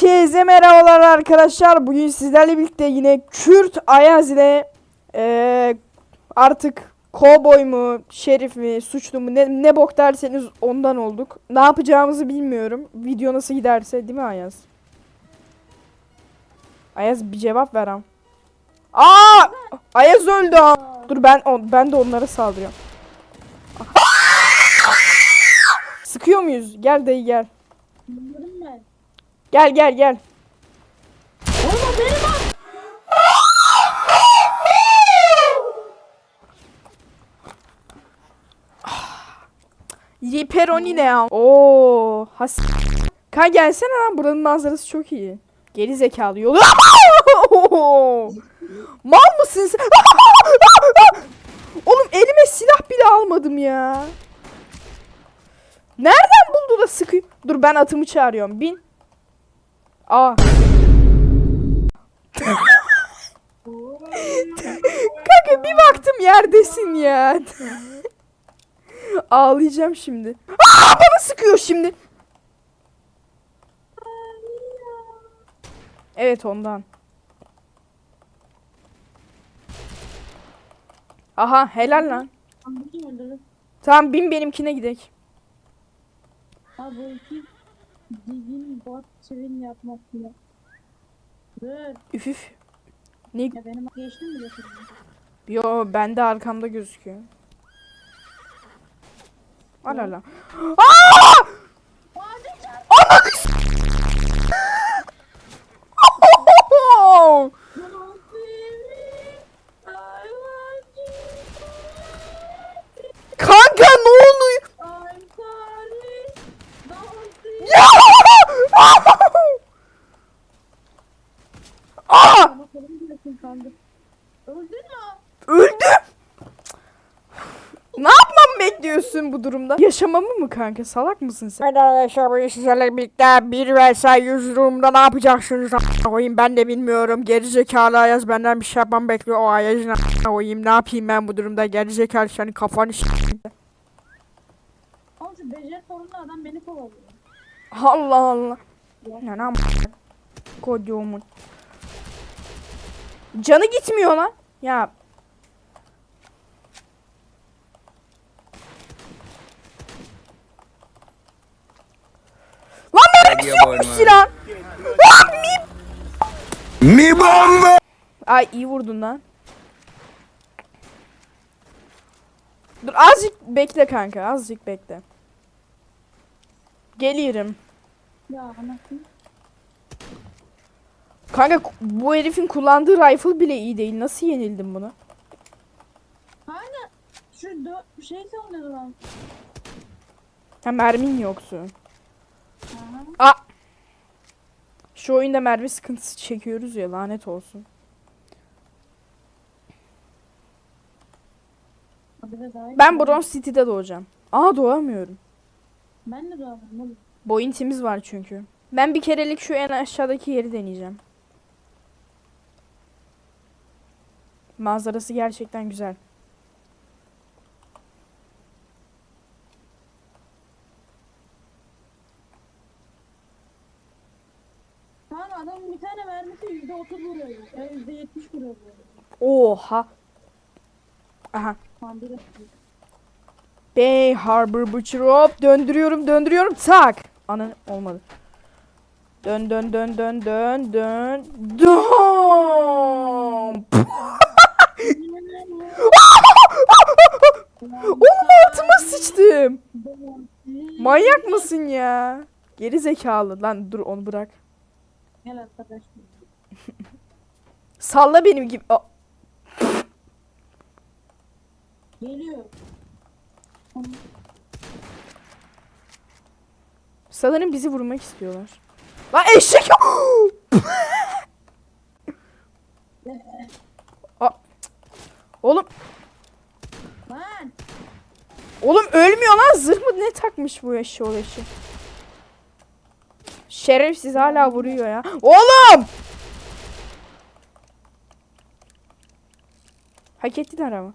Herkese merhabalar arkadaşlar. Bugün sizlerle birlikte yine Kürt Ayaz ile eee, artık kovboy mu, şerif mi, suçlu mu ne, ne bok derseniz ondan olduk. Ne yapacağımızı bilmiyorum. Video nasıl giderse değil mi Ayaz? Ayaz bir cevap ver am. Aa! Ayaz öldü am. Dur ben on- ben de onlara saldırıyorum. Sıkıyor muyuz? Gel dayı gel. Gel gel gel. Oğlum benim al. Riperoni ne ya? Oo, has. Kan gelsene lan buranın manzarası çok iyi. Geri zekalı yolu. Mal mısın sen? Oğlum elime silah bile almadım ya. Nereden buldu da sıkıyor? Dur ben atımı çağırıyorum. Bin. Aa. Kanka bir baktım yerdesin ya. Ağlayacağım şimdi. Aa bana sıkıyor şimdi. Evet ondan. Aha helal lan. Tamam bin benimkine gidek. Ha bu iki digin bot çivin yapmasıyla. Dur. Üf üf. Ne? Ya benim geçtim mi getirdin? Yo bende arkamda gözüküyor. Al al al. Aa! Ananı s- Kanka ne oluyor? I'm sorry. Don't see. Ya! Aa! Ama kolum bile. Öldün mü? Öldüm. Ne yapmamı bekliyorsun bu durumda? Yaşamamı mı kanka? Salak mısın sen? Evet arkadaşlar bugün sizlerle birlikte bir vs 100 durumda ne yapacaksınız koyayım ben de bilmiyorum. Gerizekalı Ayaz benden bir şey yapmam bekliyor. O Ayaz'ın koyayım ne yapayım ben bu durumda? Gerizekalı senin kafanı s***. Beceri sorunlu adam beni kovalıyor. Allah Allah. Ne lan Kodumun. Canı gitmiyor lan. Ya Lan mermisi yokmuş silah. Lan mi? Mi bomba! Ay iyi vurdun lan. Dur azıcık bekle kanka azıcık bekle. Gelirim. Ya anasını. Kanka bu herifin kullandığı rifle bile iyi değil. Nasıl yenildim bunu? Kanka şu dö şey sanıyordu lan. Ha mermin yoktu. Aha. Aa! Şu oyunda mermi sıkıntısı çekiyoruz ya lanet olsun. Bir de daha iyi. Ben Bronze City'de doğacağım. Aa doğamıyorum. Ben de doğmadım oğlum. Boyuntimiz var çünkü. Ben bir kerelik şu en aşağıdaki yeri deneyeceğim. Manzarası gerçekten güzel. Adamın bir tane mermisi yüzde otuz vuruyor. Ya yüzde yetmiş vuruyor. Oha. Aha. Bay Harbor Butcher hop döndürüyorum döndürüyorum tak. Ana olmadı. Dön dön dön dön dön dön. Dön. Manyak mısın ya? Geri zekalı lan dur onu bırak. Gel arkadaş. Salla benim gibi. Aa, Geliyor. sanırım bizi vurmak istiyorlar. Lan eşek. Aa, Oğlum. Oğlum ölmüyor lan zırh mı ne takmış bu eşi o eşi. Şerefsiz hala vuruyor ya. Oğlum! Hak ettiler ama.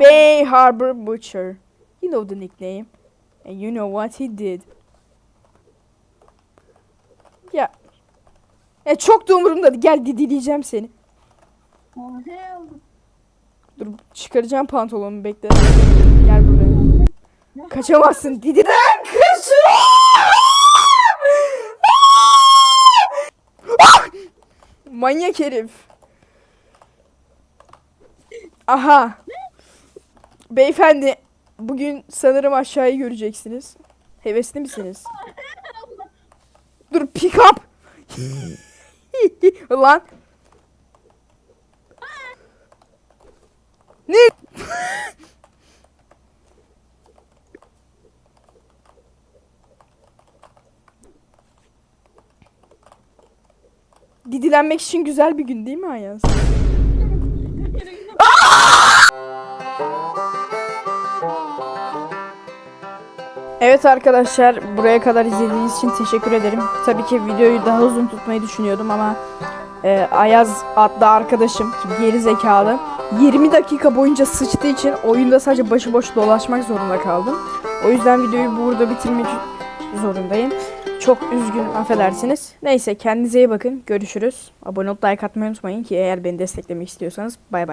Bay Harbor Butcher. You know the nickname. And you know what he did. Ya. E çok da umurumda. Gel didileyeceğim seni. oldu. Dur çıkaracağım pantolonumu bekle. Gel buraya. Kaçamazsın. Dididen kaçın. Ah! Manyak herif. Aha. Beyefendi bugün sanırım aşağıyı göreceksiniz. Hevesli misiniz? Dur pick up. Lan. Ne? Didilenmek için güzel bir gün değil mi Ayaz? Evet arkadaşlar buraya kadar izlediğiniz için teşekkür ederim. Tabii ki videoyu daha uzun tutmayı düşünüyordum ama e, Ayaz adlı arkadaşım geri zekalı 20 dakika boyunca sıçtığı için oyunda sadece başıboş dolaşmak zorunda kaldım. O yüzden videoyu burada bitirmek zorundayım. Çok üzgünüm affedersiniz. Neyse kendinize iyi bakın. Görüşürüz. Abone olup like atmayı unutmayın ki eğer beni desteklemek istiyorsanız bay bay.